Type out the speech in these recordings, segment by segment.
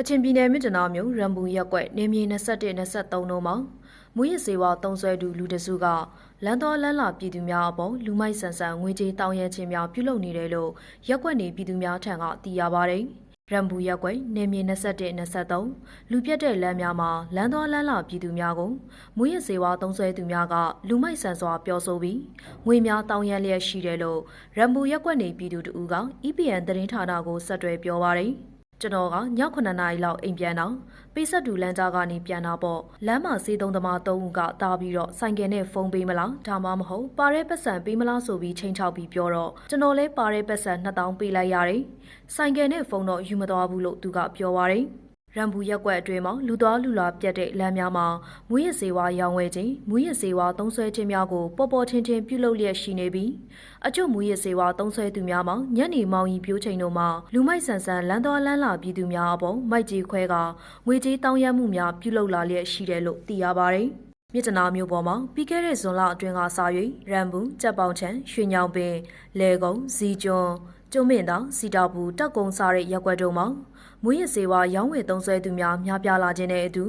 ကချင်ပြည်နယ်မြစ်တနာမြို့ရန်ပူရက်ကွက်နေမြေ21 23တို့မှာမူရစ်စေဝါတုံးဆွဲသူလူတစုကလမ်းတော်လမ်းလာပြည်သူများအပေါ်လူမိုက်ဆန်ဆန်ငွေကြေးတောင်းရခြင်းများပြုလုပ်နေတယ်လို့ရက်ကွက်နေပြည်သူများထံကသိရပါတယ်။ရန်ပူရက်ကွက်နေမြေ21 23လူပြတ်တဲ့လမ်းများမှာလမ်းတော်လမ်းလာပြည်သူများကိုမူရစ်စေဝါတုံးဆွဲသူများကလူမိုက်ဆန်စွာပြောဆိုပြီးငွေများတောင်းရလျက်ရှိတယ်လို့ရန်ပူရက်ကွက်နေပြည်သူတို့က EPN သတင်းဌာနကိုဆက်သွယ်ပြောပါတယ်။ ကျွန်တော်ကည9နာရီလောက်အိမ်ပြန်တော့ပိဆက်တူလမ်းကြားကနေပြန်တာပေါ့လမ်းမှာစေးသုံးသမား၃ဦးကတားပြီးတော့ဆိုင်ကယ်နဲ့ဖုန်းပေးမလားဒါမှမဟုတ်ပါရဲပတ်စံပေးမလားဆိုပြီးချိန်ချောက်ပြီးပြောတော့ကျွန်တော်လဲပါရဲပတ်စံ2000ပေးလိုက်ရတယ်ဆိုင်ကယ်နဲ့ဖုန်းတော့ယူမသွားဘူးလို့သူကပြောပါတယ် ရန်ဘူးရက်ကွက်အတွင်းမှာလူသွားလူလာပြတ်တဲ့လမ်းများမှာမူရစ်စေဝါရောင်းဝယ်ခြင်းမူရစ်စေဝါသုံးဆွဲခြင်းများကိုပေါ်ပေါ်ထင်ထင်ပြုလုပ်လျက်ရှိနေပြီးအချို့မူရစ်စေဝါသုံးဆွဲသူများမှာညနေမောင်ရီပြိုးချိန်တို့မှာလူမိုက်ဆန်ဆန်လမ်းတော်လမ်းလာပြည်သူများအပေါ်မိုက်ကြီးခွဲကငွေကြေးတောင်းရမှုများပြုလုပ်လာလျက်ရှိတယ်လို့သိရပါတယ်။ မြစ်တနာမျိုးပေါ်မှာပြီးခဲ့တဲ့ဇွန်လအတွင်းကစ၍ရန်ဘူးကြက်ပေါင်ချံရွှေညောင်ပင်လဲကုံဇီကျွန်းကျုံမင်းတောင်စီတာဘူးတက်ကုံစားတဲ့ရက်ွက်တို့မှာမွေးရစေဝါရောင်းဝယ်သုံးဆွဲသူများများပြားလာခြင်းတဲ့အတူ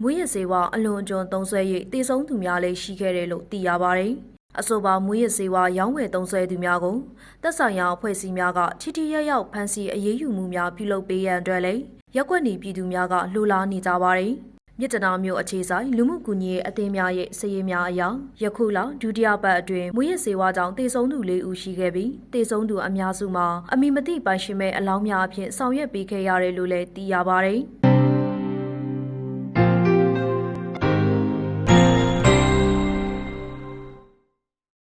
မွေးရစေဝါအလွန်အကျွံသုံးဆွဲ၍တည်ဆုံးသူများလည်းရှိခဲ့တယ်လို့သိရပါတယ်။အဆိုပါမွေးရစေဝါရောင်းဝယ်သုံးဆွဲသူများကိုသက်ဆိုင်ရာအဖွဲ့အစည်းများကထိထိရောက်ရောက်ဖမ်းဆီးအရေးယူမှုများပြုလုပ်ပေးရန်အတွက်လည်းရက်ွက်နေပြည်သူများကလှူလားနေကြပါတယ်။ မြစ်တနာမျိုးအခြေဆိုင်လူမှုကူညီရေးအသင်းများရဲ့စည်ရေးများအရယခုလောက်ဒုတိယပတ်အတွင်းမွေးရစေဝါကြောင့်တေဆုံးသူ၄ဦးရှိခဲ့ပြီးတေဆုံးသူအများစုမှာအမိမတိပိုင်ရှင်မဲ့အလောင်းများအဖြစ်ဆောင်ရွက်ပေးခဲ့ရတယ်လို့လည်းသိရပါတယ်။